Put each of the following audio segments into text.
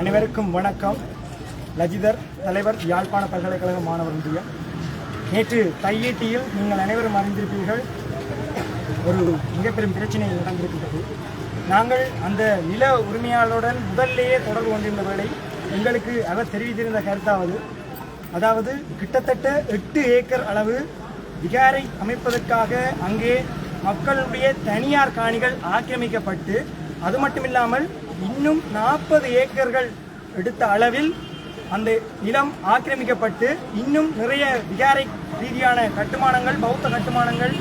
அனைவருக்கும் வணக்கம். லஜிதர் தலைவர் யாழ்ப்பாண பல்கலைக்கழக மாணவர் ஒன்றியம் நேற்று தையீட்டியில் நீங்கள் அனைவரும் அறிந்திருப்பீர்கள். ஒரு மிகப்பெரும் பிரச்சனை நடந்திருக்கின்றது. நாங்கள் அந்த நில உரிமையாளருடன் முதல்லேயே தொடர்பு கொண்டிருந்த வேளை எங்களுக்கு அவர் தெரிவித்திருந்த கருத்தாவது அதாவது கிட்டத்தட்ட எட்டு ஏக்கர் அளவு விகாரை அமைப்பதற்காக அங்கே மக்களுடைய தனியார் காணிகள் ஆக்கிரமிக்கப்பட்டு அது மட்டுமில்லாமல் இன்னும் நாற்பது ஏக்கர்கள் எடுத்த அளவில் அந்த நிலம் ஆக்கிரமிக்கப்பட்டு இன்னும் நிறைய விகாரை ரீதியான கட்டுமானங்கள் பௌத்த கட்டுமானங்கள்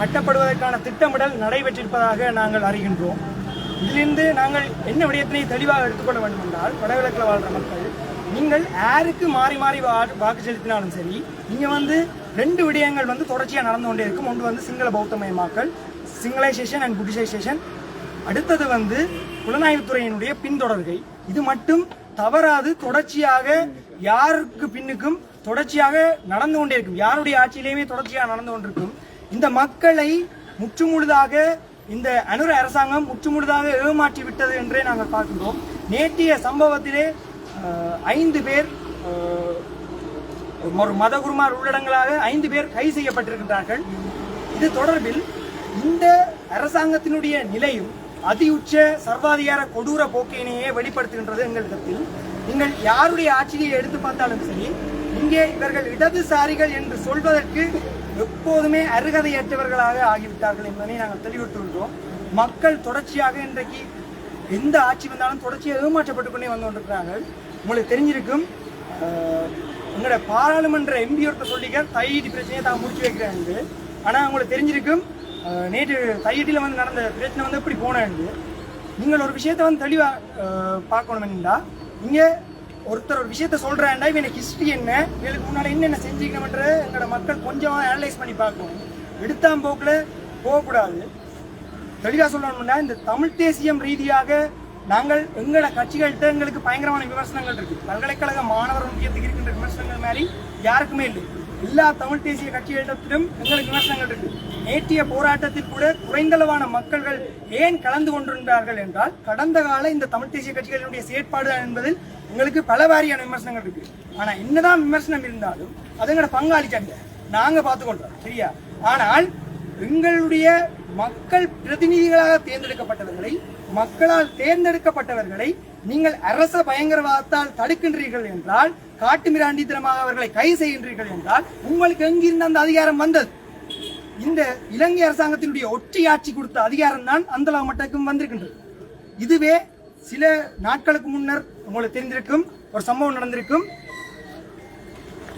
கட்டப்படுவதற்கான திட்டமிடல் நடைபெற்றிருப்பதாக நாங்கள் அறிகின்றோம். இதிலிருந்து நாங்கள் என்ன விடயத்தினை தெளிவாக எடுத்துக்கொள்ள வேண்டும் என்றால் வடகிழக்கில் வாழ்கிற மக்கள் நீங்கள் யாருக்கு மாறி மாறி வா- வாக்கு செலுத்தினாலும் சரி நீங்கள் வந்து ரெண்டு விடயங்கள் வந்து தொடர்ச்சியாக நடந்து கொண்டே இருக்கும். ஒன்று வந்து சிங்கள பௌத்த மயமாக்கல் சிங்களைசேஷன் அண்ட் புட்டிசைசேஷன் அடுத்தது வந்து புலனாய்வுத்துறையினுடைய பின்தொடர்கை. இது மட்டும் தவறாது தொடர்ச்சியாக யாருக்கு பின்னுக்கும் தொடர்ச்சியாக நடந்து கொண்டே இருக்கும் யாருடைய ஆட்சியிலேயுமே தொடர்ச்சியாக நடந்து கொண்டிருக்கும் இந்த மக்களை முற்றுமுழுதாக இந்த அனுர அரசாங்கம் முற்றுமுழுதாக ஏமாற்றி விட்டது என்றே நாங்கள் பார்க்கின்றோம். நேற்றைய சம்பவத்திலே ஐந்து பேர் ஒரு மதகுருமார் உள்ளடங்களாக ஐந்து பேர் கைது செய்யப்பட்டிருக்கின்றார்கள். இது தொடர்பில் இந்த அரசாங்கத்தினுடைய நிலையும் அதியுச்ச சர்வாதிகார கொடூர போக்கினையே வெளிப்படுத்துகின்றது எங்களிடத்தில் நீங்கள் யாருடைய ஆட்சியை எடுத்து பார்த்தாலும் சரி இங்கே இவர்கள் இடதுசாரிகள் என்று சொல்வதற்கு எப்போதுமே அருகதையற்றவர்களாக ஆகிவிட்டார்கள் என்பதை நாங்கள் தெளிவுறுத்துகின்றோம். மக்கள் தொடர்ச்சியாக இன்றைக்கு எந்த ஆட்சி வந்தாலும் தொடர்ச்சியாக ஏமாற்றப்பட்டு கொண்டே வந்து கொண்டிருக்கிறார்கள். உங்களுக்கு தெரிஞ்சிருக்கும் உங்களோட பாராளுமன்ற எம்பி ஒருத்தர் சொல்லிக்க தையீட்டு பிரச்சனையை தான் முடிச்சு வைக்கிறாங்க ஆனால் உங்களுக்கு தெரிஞ்சிருக்கும் நேற்று தையீட்டில் வந்து நடந்த பிரச்சனை வந்து எப்படி போனேன்னு நீங்கள் ஒரு விஷயத்தை வந்து தெளிவாக பார்க்கணும் இருந்தால் இங்கே ஒருத்தர் ஒரு விஷயத்த சொல்கிறேன்டா இவன் ஹிஸ்ட்ரி என்ன இவளுக்கு முன்னால் என்னென்ன செஞ்சுக்கணும்ன்ற எங்களோட மக்கள் கொஞ்சம் அனலைஸ் பண்ணி பார்க்கணும். எடுத்தாம் போக்கில் போகக்கூடாது. தெளிவாக சொல்லணும்னா இந்த தமிழ் தேசியம் ரீதியாக நாங்கள் எங்களோட கட்சிகள்கிட்ட எங்களுக்கு பயங்கரமான விமர்சனங்கள் இருக்குது பல்கலைக்கழக மாணவர் முக்கியத்துக்கு இருக்கின்ற விமர்சனங்கள் மாதிரி யாருக்குமே இல்லை. எல்லா தமிழ் தேசிய கட்சிகளிடத்திலும் எங்களுக்கு விமர்சனங்கள் இருக்கு. நேற்றைய போராட்டத்தில் கூட குறைந்தளவான மக்கள்கள் ஏன் கலந்து கொண்டிருந்தார்கள் என்றால் கடந்த கால இந்த தமிழ் தேசிய கட்சிகளினுடைய செயற்பாடு என்பதில் எங்களுக்கு பல வாரியான விமர்சனங்கள் இருக்கு. ஆனா என்னதான் விமர்சனம் இருந்தாலும் அது எங்களோட பங்காளி சண்டை. நாங்க பார்த்துக்கொள்றோம் சரியா? ஆனால் எங்களுடைய மக்கள் பிரதிநிதிகளாக தேர்ந்தெடுக்கப்பட்டவர்களை மக்களால் தேர்ந்தெடுக்கப்பட்டவர்களை நீங்கள் அரச பயங்கரவாதத்தால் தடுக்கின்றீர்கள் என்றால் காட்டுமிராண்டித்தனமாக அவர்களை கைது செய்கின்றீர்கள் என்றால் உங்களுக்கு எங்கிருந்து அந்த அதிகாரம் வந்தது? இந்த இலங்கை அரசாங்கத்தினுடைய ஒற்றையாட்சி கொடுத்த அதிகாரம் தான் அந்த அளவு மட்டக்கும் வந்திருக்கின்றது. இதுவே சில நாட்களுக்கு முன்னர் உங்களுக்கு தெரிந்திருக்கும் ஒரு சம்பவம் நடந்திருக்கும்.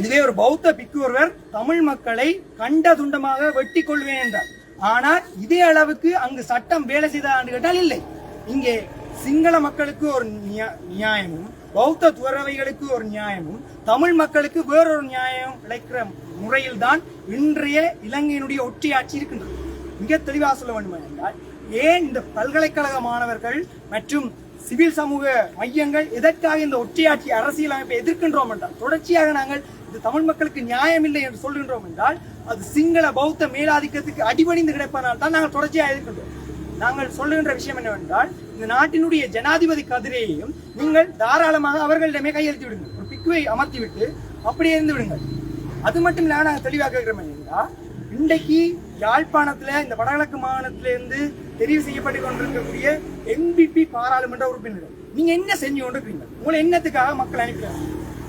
இதுவே ஒரு பௌத்த பிக்கு ஒருவர் தமிழ் மக்களை கண்ட துண்டமாக வெட்டி கொள்வேன் என்றார். ஆனால் இதே அளவுக்கு அங்கு சட்டம் வேலை செய்தா கேட்டால் இல்லை. இங்கே சிங்கள மக்களுக்கு ஒரு நியா- நியாயமும் பௌத்த துறவைகளுக்கு ஒரு நியாயமும் தமிழ் மக்களுக்கு வேறொரு நியாயம் கிடைக்கிற முறையில் தான் இன்றைய இலங்கையினுடைய ஒற்றையாட்சி இருக்கின்றது. மிக தெளிவாக சொல்ல வேண்டும் என்றால் ஏன் இந்த பல்கலைக்கழக மாணவர்கள் மற்றும் சிவில் சமூக மையங்கள் எதற்காக இந்த ஒற்றையாட்சி அரசியல் அமைப்பை எதிர்க்கின்றோம் என்றால் தொடர்ச்சியாக நாங்கள் இது தமிழ் மக்களுக்கு நியாயம் இல்லை என்று சொல்கின்றோம் என்றால் அது சிங்கள பௌத்த மேலாதிக்கத்துக்கு அடிபணிந்து கிடைப்பதனால் தான் நாங்கள் தொடர்ச்சியாக எதிர்க்கின்றோம். நாங்கள் சொல்லுகின்ற விஷயம் என்னவென்றால் இந்த நாட்டினுடைய ஜனாதிபதி கதிரையையும் நீங்கள் தாராளமாக அவர்களிடமே கையெழுத்து விடுங்கள். ஒரு பிக்குவை அமர்த்தி விட்டு அப்படியே இருந்து விடுங்கள். அது மட்டும் இல்லாம நாங்கள் தெளிவாக கேட்கிறோம் என்றால் இன்றைக்கு யாழ்ப்பாணத்துல இந்த வடகிழக்கு மாநிலத்திலிருந்து தெரிவு செய்யப்பட்டு கொண்டிருக்கக்கூடிய எம்பிபி பாராளுமன்ற உறுப்பினர்கள் நீங்க என்ன செஞ்சு கொண்டிருக்கீங்க? உங்களை என்னத்துக்காக மக்கள் அனுப்புறாங்க?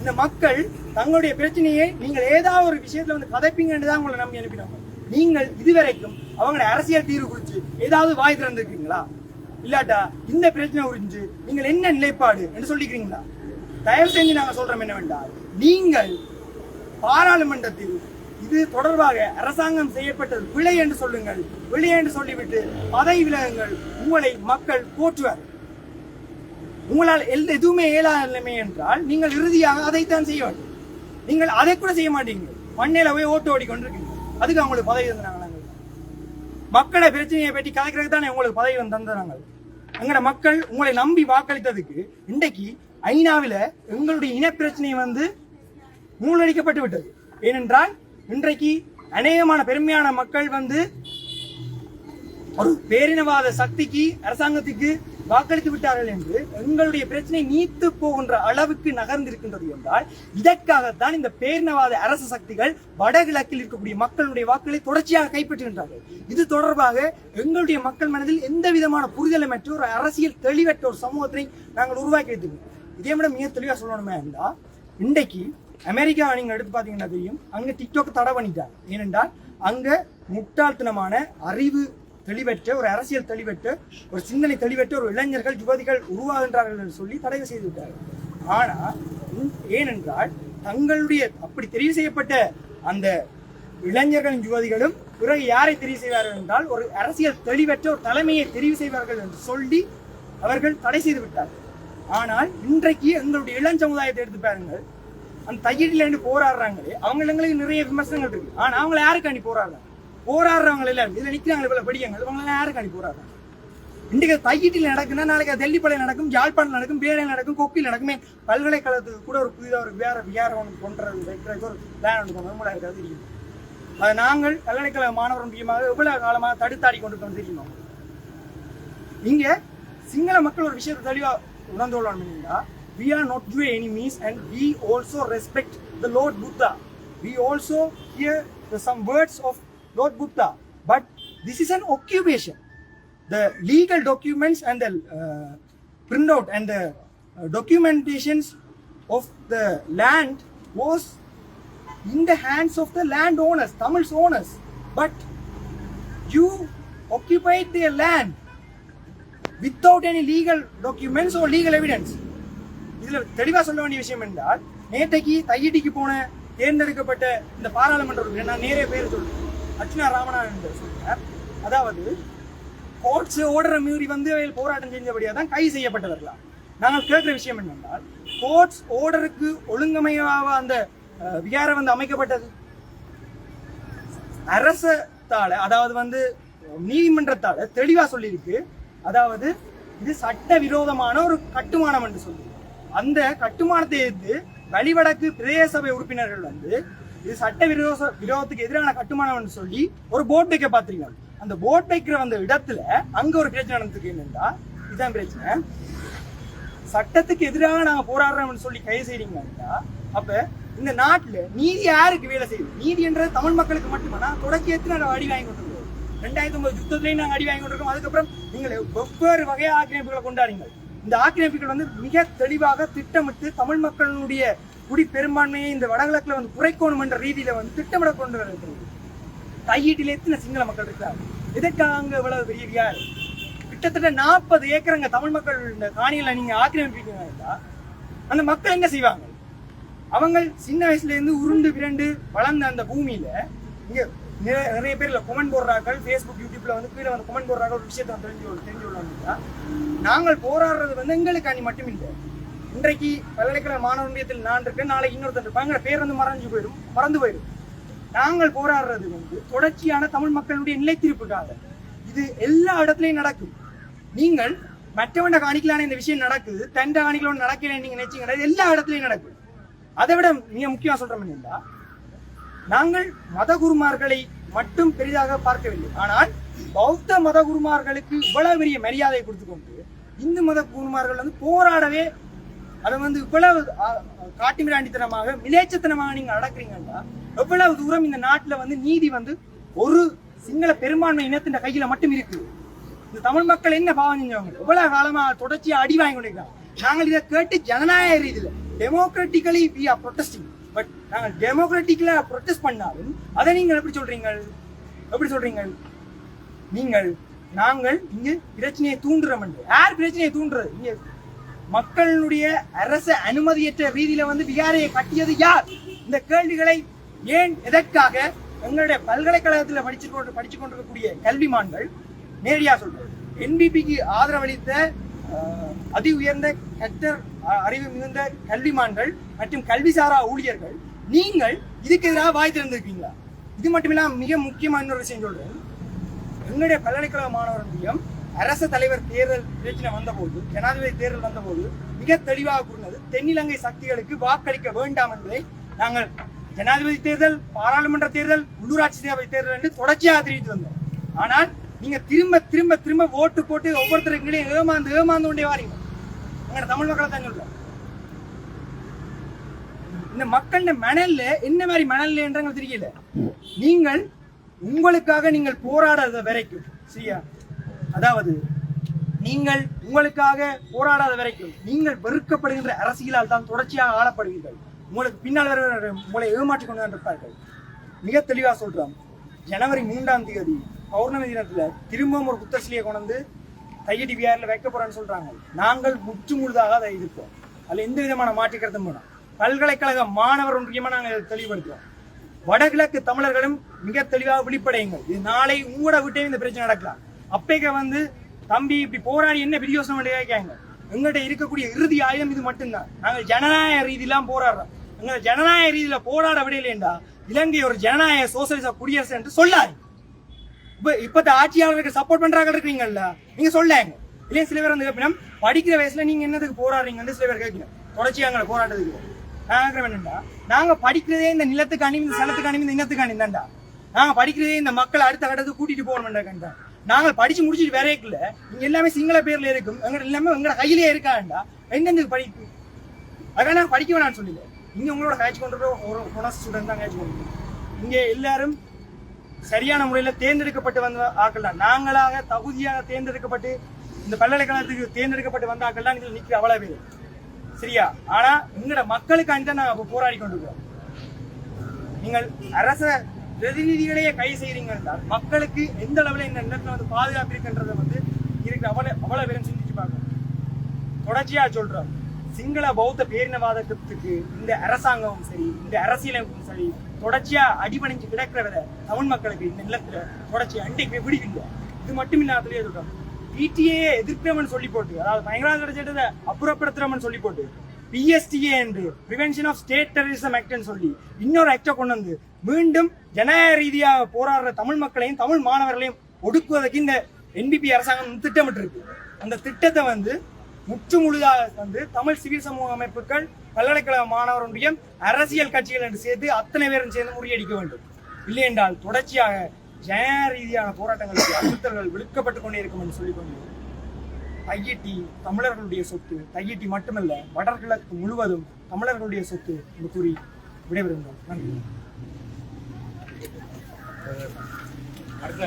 இந்த மக்கள் தங்களுடைய பிரச்சனையை நீங்கள் ஏதாவது ஒரு விஷயத்துல வந்து கதைப்பீங்கன்னு தான் உங்களை நம்பி அனுப்பினாங்க. நீங்கள் இதுவரைக்கும் அவங்களுடைய அரசியல் தீர்வு குறித்து ஏதாவது வாய் திறந்திருக்கீங்களா? இல்லாட்டா இந்த பிரச்சனை உறிஞ்சு நீங்கள் என்ன நிலைப்பாடு என்று சொல்லிக்கிறீங்களா? தயவு செஞ்சு நாங்க சொல்றோம் என்னவென்றால் நீங்கள் பாராளுமன்றத்தில் இது தொடர்பாக அரசாங்கம் செய்யப்பட்டது பிழை என்று சொல்லுங்கள் பிழை என்று சொல்லிவிட்டு பதவி விலகுங்கள் உங்களை மக்கள் போற்றுவர். உங்களால் எந்த எதுவுமே இயலாத என்றால் நீங்கள் இறுதியாக அதைத்தான் செய்ய வேண்டும். நீங்கள் அதை கூட செய்ய மாட்டீங்க. மண்ணில போய் ஓட்டு ஓடி கொண்டிருக்கீங்க அதுக்கு அவங்களுக்கு பதவி தந்தாங்க மக்களை பிரச்சனையை பற்றி கலைக்கிறதுக்கு தானே உங்களுக்கு பதவி வந்து தந்துறாங்க எங்களோட மக்கள் உங்களை நம்பி வாக்களித்ததுக்கு இன்றைக்கு ஐநாவில் எங்களுடைய இனப்பிரச்சனை வந்து மூழ்கடிக்கப்பட்டு விட்டது. ஏனென்றால் இன்றைக்கு அநேகமான பெருமையான மக்கள் வந்து ஒரு பேரினவாத சக்திக்கு அரசாங்கத்துக்கு வாக்களித்து விட்டார்கள் என்று எங்களுடைய பிரச்சனை நீத்து போகின்ற அளவுக்கு நகர்ந்திருக்கின்றது என்றால் இதற்காகத்தான் இந்த பேரினவாத அரசு சக்திகள் வடகிழக்கில் இருக்கக்கூடிய மக்களுடைய வாக்குகளை தொடர்ச்சியாக கைப்பற்றுகின்றார்கள். இது தொடர்பாக எங்களுடைய மக்கள் மனதில் எந்த விதமான புரிதலமற்ற ஒரு அரசியல் தெளிவற்ற ஒரு சமூகத்தை நாங்கள் உருவாக்கி வைத்திருக்கோம் இதே விட மிக தெளிவாக சொல்லணுமே என்றால் இன்றைக்கு அமெரிக்கா நீங்கள் எடுத்து பார்த்தீங்கன்னா தெரியும் அங்கே டிக்டாக் தடை பண்ணிட்டாங்க. ஏனென்றால் அங்கே முட்டாள்தனமான அறிவு தெளிவற்ற ஒரு அரசியல் தெளிவற்ற ஒரு சிந்தனை தெளிவற்ற ஒரு இளைஞர்கள் யுவதிகள் உருவாகின்றார்கள் என்று சொல்லி தடை செய்து விட்டார்கள் ஆனால் ஏனென்றால் தங்களுடைய அப்படி தெரிவு செய்யப்பட்ட அந்த இளைஞர்களும் யுவதிகளும் பிறகு யாரை தெரிவு செய்வார்கள் என்றால் ஒரு அரசியல் தெளிவற்ற ஒரு தலைமையை தெரிவு செய்வார்கள் என்று சொல்லி அவர்கள் தடை செய்து விட்டார்கள் ஆனால் இன்றைக்கு எங்களுடைய இளம் சமுதாயத்தை எடுத்து பாருங்கள். அந்த தையடில இருந்து போராடுறாங்களே அவங்க எங்களுக்கு நிறைய விமர்சனங்கள் இருக்கு. ஆனா யாருக்கு யாருக்காண்டி போராடுறாங்க? போராடுறவங்க எல்லாம் இதுல நிக்கிறாங்களே இவ்வளவு படிக்கங்க இவங்க எல்லாம் அனுப்பி போராடுறாங்க இன்றைக்கு தையிட்டில் நடக்குன்னா நாளைக்கு அது தெல்லிப்பளை நடக்கும் யாழ்ப்பாணம் நடக்கும் பேரையில் நடக்கும் கொக்கில் நடக்குமே. பல்கலைக்கழகத்துக்கு கூட ஒரு புதிதாக ஒரு வேற விகாரம் ஒன்று கொண்டு வைக்கிறதுக்கு ஒரு பிளான் ஒன்று கொண்டு இருக்காது தெரியும் அதை நாங்கள் பல்கலைக்கழக மாணவர் முக்கியமாக எவ்வளவு காலமாக தடுத்தாடி கொண்டு இருக்கோம் தெரியுமா சிங்கள மக்கள் ஒரு விஷயத்தை தெளிவாக உணர்ந்து கொள்ளணும்னா we are not your enemies and we also respect the lord buddha. We also hear the, some words of lord buddha but this is an occupation the legal documents and the uh, printout and the uh, documentations of the land was in the hands of the landowners tamil's owners but you occupied their land without any legal documents or legal evidence இதில் தெளிவாக சொல்ல வேண்டிய விஷயம் என்றால் நேற்றைக்கு தையடிக்கு போன தேர்ந்தெடுக்கப்பட்ட இந்த பாராளுமன்ற நான் நேரே பேர் சொல்றேன் அர்ச்சனா ராமநாதன் என்று சொல்றார். அதாவது கோர்ட்ஸ் ஓடுற மீறி வந்து அவையில் போராட்டம் செஞ்சபடியாக தான் கைது செய்யப்பட்டவர்களா நாங்கள் கேட்கிற விஷயம் என்னென்றால் கோட்ஸ் ஓர்டருக்கு ஒழுங்கமையாக அந்த விகாரம் வந்து அமைக்கப்பட்டது. அரசத்தால அதாவது வந்து நீதிமன்றத்தால தெளிவா சொல்லியிருக்கு. அதாவது இது சட்ட விரோதமான ஒரு கட்டுமானம் என்று சொல்லி அந்த கட்டுமானத்தை எதிர்த்து வழிவடக்கு பிரதேச சபை உறுப்பினர்கள் வந்து இது சட்ட விரோத விரோதத்துக்கு எதிரான கட்டுமானம் சொல்லி ஒரு போட் வைக்க பார்த்திருக்காங்க. அந்த போட் வைக்கிற அந்த இடத்துல அங்க ஒரு பிரச்சனை நடந்திருக்கு. என்னன்னா இதுதான் பிரச்சனை. சட்டத்துக்கு எதிராக நாங்க போராடுறோம்னு சொல்லி கைது செய்றீங்கன்னா அப்ப இந்த நாட்டுல நீதி யாருக்கு வேலை செய்யுது நீதின்றது தமிழ் மக்களுக்கு மட்டுமா? தொடக்கியத்துல நாங்க அடி வாங்கி கொண்டிருக்கோம்? ரெண்டாயிரத்தி ஒன்பது யுத்தத்திலையும் நாங்க அடி வாங்கி கொண்டிருக்கோம். அதுக்கப்புறம் நீங்கள் வெவ்வேறு வகை ஆக்கிரமிப்புகளை கொண்டாடுங்கள். இந்த ஆக்கிரமிப்புகள் வந்து மிக தெளிவாக திட்டமிட்டு தமிழ் மக்களுடைய குடி பெரும்பான்மையை இந்த வடகிழக்கில் வந்து குறைக்கணும் என்ற ரீதியில் வந்து திட்டமிட கொண்டு வருகிறது தையீட்டில் எத்தனை சிங்கள மக்கள் இருக்கார் எதற்காக அங்க இவ்வளவு பெரிய வியாறு கிட்டத்தட்ட நாற்பது ஏக்கரங்க தமிழ் மக்கள் இந்த காணிகளை நீங்கள் ஆக்கிரமிப்பீங்கன்னா அந்த மக்கள் என்ன செய்வாங்க? அவங்க சின்ன வயசுலேருந்து உருண்டு விரண்டு வளர்ந்த அந்த பூமியில் இங்கே நிறைய நிறைய பேர்ல கொமெண்ட் போடுறார்கள் ஃபேஸ்புக் யூடியூப்ல வந்து கீழே வந்து கொமெண்ட் போடுறாங்க ஒரு விஷயத்தை தெரிஞ்சு தெரிஞ்சு கொள்ளணும்னா நாங்கள் போராடுறது வந்து எங்களுக்கு அணி மட்டும் இல்லை இன்றைக்கு பல்கலைக்கழக மாணவ ஒன்றியத்தில் நான் இருக்கேன். நாளைக்கு இன்னொருத்தர் இருப்பாங்க பேர் வந்து மறைஞ்சு போயிடும். மறந்து போயிடும். நாங்கள் போராடுறது வந்து தொடர்ச்சியான தமிழ் மக்களுடைய நிலைத்திருப்புக்காக. இது எல்லா இடத்துலயும் நடக்கும். நீங்கள் மற்றவண்ட காணிக்கலான இந்த விஷயம் நடக்குது. தண்ட காணிக்கலோட நடக்கல நீங்க நினைச்சீங்கன்னா எல்லா இடத்துலயும் நடக்கும். அதை விட மிக முக்கியம் சொல்றோம் என்னன்னா நாங்கள் மத குருமார்களை மட்டும் பெரிதாக பார்க்கவில்லை. ஆனால் பௌத்த மத குருமார்களுக்கு இவ்வளவு பெரிய மரியாதை கொடுத்து கொண்டு இந்து மத குருமார்கள் வந்து போராடவே அதை வந்து இவ்வளவு ஆ- காட்டுமிராண்டித்தனமாக மிலேச்சத்தனமாக நீங்க நடக்கிறீங்கன்னா எவ்வளவு தூரம் இந்த நாட்டுல வந்து நீதி வந்து ஒரு சிங்கள பெரும்பான்மை இனத்தின் கையில மட்டும் இருக்கு? இந்த தமிழ் மக்கள் என்ன பாவம் செஞ்சவங்க எவ்வளவு காலமா தொடர்ச்சியா அடி வாங்கி கொண்டிருக்கிறாங்க. நாங்கள் இதை கேட்டு ஜனநாயக ரீதியில democratically we are protesting but நாங்கள் டெமோக்ராட்டிக்கலா ப்ரொட்டஸ்ட் பண்ணாலும் அதை நீங்கள் எப்படி சொல்றீங்க எப்படி சொல்றீங்க நீங்கள் நாங்கள் இங்க பிரச்சனையை தூண்டுறோம் என்று. யார் பிரச்சனையை தூண்டுறது? இங்க மக்களுடைய அரசு அனுமதியற்ற ரீதியில வந்து விகாரையை கட்டியது யார்? இந்த கேள்விகளை ஏன் எதற்காக எங்களுடைய பல்கலைக்கழகத்தில் படிச்சு கொண்டு படிச்சு கொண்டிருக்கக்கூடிய கல்விமான்கள் நேரடியாக சொல்றேன் என்பிபிக்கு ஆதரவளித்த அதி உயர்ந்த கற்றர் அறிவு மிகுந்த கல்விமான்கள் மற்றும் கல்விசாரா ஊழியர்கள் நீங்கள் இதுக்கு எதிராக வாய் திறந்திருக்கீங்களா? இது மட்டுமில்லாம மிக முக்கியமான இன்னொரு விஷயம் சொல்றேன். எங்களுடைய பல்கலைக்கழக மாணவர் அரசு தலைவர் தேர்தல் பிரச்சனை வந்தபோது ஜனாதிபதி தேர்தல் வந்தபோது மிக தெளிவாக கூறினது தென்னிலங்கை சக்திகளுக்கு வாக்களிக்க வேண்டாம் என்பதை நாங்கள் ஜனாதிபதி தேர்தல் பாராளுமன்ற தேர்தல் உள்ளூராட்சி சேவை தேர்தல் என்று தொடர்ச்சியாக தெரிவித்து வந்தோம். ஆனால் நீங்க திரும்ப திரும்ப திரும்ப ஓட்டு போட்டு ஒவ்வொருத்தருக்கிட்டையும் ஏமாந்து ஏமாந்து கொண்டே வாரீங்க. எங்க தமிழ் மக்களை தான் சொல்றேன் இந்த மக்கள் மணல்ல என்ன மாதிரி மணல்ன்றங்க தெரியல. நீங்கள் உங்களுக்காக நீங்கள் போராடாத வரைக்கும் சரியா? அதாவது நீங்கள் உங்களுக்காக போராடாத வரைக்கும் நீங்கள் வெறுக்கப்படுகின்ற அரசியலால் தான் தொடர்ச்சியாக ஆளப்படுவீர்கள். உங்களுக்கு பின்னால் வருகிற உங்களை ஏமாற்றிக் கொண்டு இருப்பார்கள். மிக தெளிவாக சொல்றோம். ஜனவரி மூன்றாம் தேதி பௌர்ணமி தினத்தில் திரும்பவும் ஒரு புத்தசிலியை கொண்டு வந்து தையடி விஆரில் வைக்க போறேன்னு சொல்றாங்க. நாங்கள் முற்று முழுதாக அதை எதிர்ப்போம். அதில் எந்த விதமான மாற்றிக்கிறதும் வேணும். பல்கலைக்கழக மாணவர் ஒன்றியமாக நாங்கள் தெளிவுபடுத்துறோம். வடகிழக்கு தமிழர்களும் மிக தெளிவாக வெளிப்படையுங்கள். இது நாளை உங்களோட விட்டே இந்த பிரச்சனை நடக்கலாம். அப்பேக்க வந்து தம்பி இப்படி போராடி என்ன பிரியோசனம் கேட்காங்க. எங்கள்கிட்ட இருக்கக்கூடிய இறுதி ஆயுதம் இது மட்டும்தான். நாங்கள் ஜனநாயக ரீதியெல்லாம் போராடுறோம். எங்களை ஜனநாயக ரீதியில போராட விடையிலேண்டா இலங்கை ஒரு ஜனநாயக சோசியலிச குடியரசு என்று சொல்லாது இப்ப இப்பத்த ஆட்சியாளருக்கு சப்போர்ட் பண்றாங்க இருக்கீங்கல்ல நீங்க சொல்லாங்க. இல்லையா சில பேர் வந்து கேட்பினா படிக்கிற வயசுல நீங்க என்னதுக்கு போராடுறீங்கன்னு சில பேர் கேட்கணும் தொடர்ச்சியா எங்களை போராட்டத்துக்கு நான் என்னண்டா நாங்க படிக்கிறதே இந்த நிலத்துக்கு அணிந்து இந்த சனத்துக்கு அணி இனத்துக்கு அணிந்தாண்டா. நாங்க படிக்கிறதே இந்த மக்களை அடுத்த கட்டத்துக்கு கூட்டிட்டு போகணும்ன்றா நாங்க படிச்சு முடிச்சுட்டு வேறேக்குல இங்க எல்லாமே சிங்கள பேர்ல இருக்கும். எங்க எல்லாமே எங்க கையிலே இருக்காண்டா எங்கெந்து படிப்பு? அதான் நான் படிக்க வேணாம்னு சொல்லல. இங்க உங்களோட காய்ச்சி கொண்டு ஒரு ஹொனஸ் ஸ்டூடெண்ட் தான் காய்ச்சி கொண்டு இங்க எல்லாரும் சரியான முறையில தேர்ந்தெடுக்கப்பட்டு வந்த ஆக்கள் தான் நாங்களாக தகுதியாக தேர்ந்தெடுக்கப்பட்டு இந்த பல்கலைக்கழகத்துக்கு தேர்ந்தெடுக்கப்பட்டு வந்த ஆக்கள் தான் இதில் நிற்கிற அவ்வளவு பேர். சரியா? ஆனா எங்களோட மக்களுக்காண்டி தான் நாங்கள் போராடி கொண்டிருக்கிறோம் நீங்கள் அரச பிரதிநிதிகளையே கை செய்கிறீங்க என்றால் மக்களுக்கு எந்த அளவுல இந்த இடத்துல வந்து பாதுகாப்பு இருக்குன்றதை வந்து இருக்கிற அவ்வளவு அவ்வளவு பேரும் சிந்திச்சு பார்க்கணும். தொடர்ச்சியா சொல்றோம். சிங்கள பௌத்த பேரினவாதத்துக்கு இந்த அரசாங்கமும் சரி இந்த அரசியலமைப்பும் சரி தொடர்ச்சியா அடிபணிஞ்சு கிடக்கிறத தமிழ் மக்களுக்கு இந்த நிலத்துல தொடர்ச்சி அன்றைக்கு விடுவில்லை இது மட்டும் இல்லாததுலயே சொல்றோம். பிடிஏ எதிர்க்கிறவன் சொல்லி போட்டு அதாவது பயங்கரவாத சட்டத்தை அப்புறப்படுத்துறவன் சொல்லி போட்டு பிஎஸ்டிஏ என்று பிரிவென்ஷன் ஆஃப் ஸ்டேட் டெரரிசம் ஆக்ட்னு சொல்லி இன்னொரு ஆக்டை கொண்டு வந்து மீண்டும் ஜனநாயக ரீதியாக போராடுற தமிழ் மக்களையும் தமிழ் மாணவர்களையும் ஒடுக்குவதற்கு இந்த என்பிபி அரசாங்கம் திட்டமிட்டு இருக்கு அந்த திட்டத்தை வந்து முற்று முழுதாக வந்து தமிழ் சிவில் சமூக அமைப்புகள் பல்கலைக்கழக மாணவருடைய அரசியல் கட்சிகள் என்று சேர்த்து அத்தனை பேரும் சேர்ந்து முறியடிக்க வேண்டும். இல்லை என்றால் தொடர்ச்சியாக ஜனநாயக ரீதியான போராட்டங்களுக்கு அச்சுறுத்தல்கள் விழுக்கப்பட்டுக் கொண்டே இருக்கும் என்று சொல்லிக்கொண்டு தையிட்டி தமிழர்களுடைய சொத்து தையிட்டி மட்டுமல்ல வடகிழக்கு முழுவதும் தமிழர்களுடைய சொத்து என்று கூறி விடைபெறுகிறோம். நன்றி. அடுத்த